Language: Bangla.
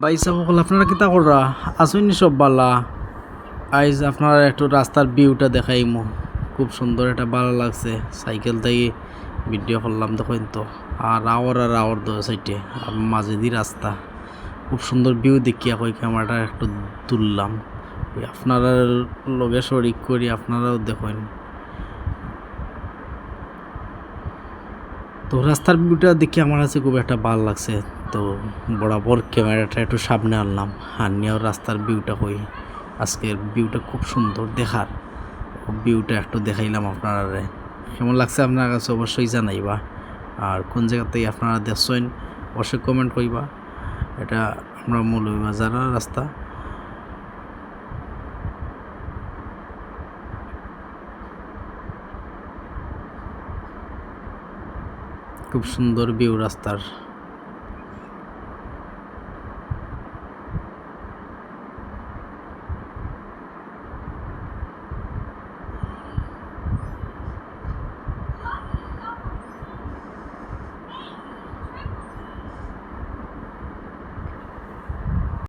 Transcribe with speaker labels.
Speaker 1: বাইসা সকল আপনারা কিতা কররা? আসুননি সব বালা। আইজ আপনারা একটু রাস্তার ভিউটা দেখাইমু। খুব সুন্দর এটা ভালো লাগছে। সাইকেল থেকে ভিডিও করলাম দেখেন তো। আর আওয়ার আর আওয়ার দো সাইডে। মাঝে দি রাস্তা। খুব সুন্দর ভিউ দেখিয়া কই ক্যামেরাটা একটু তুললাম। আপনারা লগে শরিক করি, আপনারাও দেখেন। তো রাস্তার ভিউটা দেখে আমার কাছে খুব একটা ভালো লাগছে। তো বরাবর ক্যামেরাটা একটু সামনে আনলাম আনিয়াও রাস্তার ভিউটা কই? আজকের ভিউটা খুব সুন্দর দেখার। ভিউটা একটু দেখাইলাম আপনারা কেমন লাগছে আপনার কাছে অবশ্যই জানাইবা। আর কোন জায়গাতেই আপনারা দেখছেন, অবশ্যই কমেন্ট করিবা এটা আমরা মৌলভীবাজারের রাস্তা। খুব সুন্দর ভিউ রাস্তার।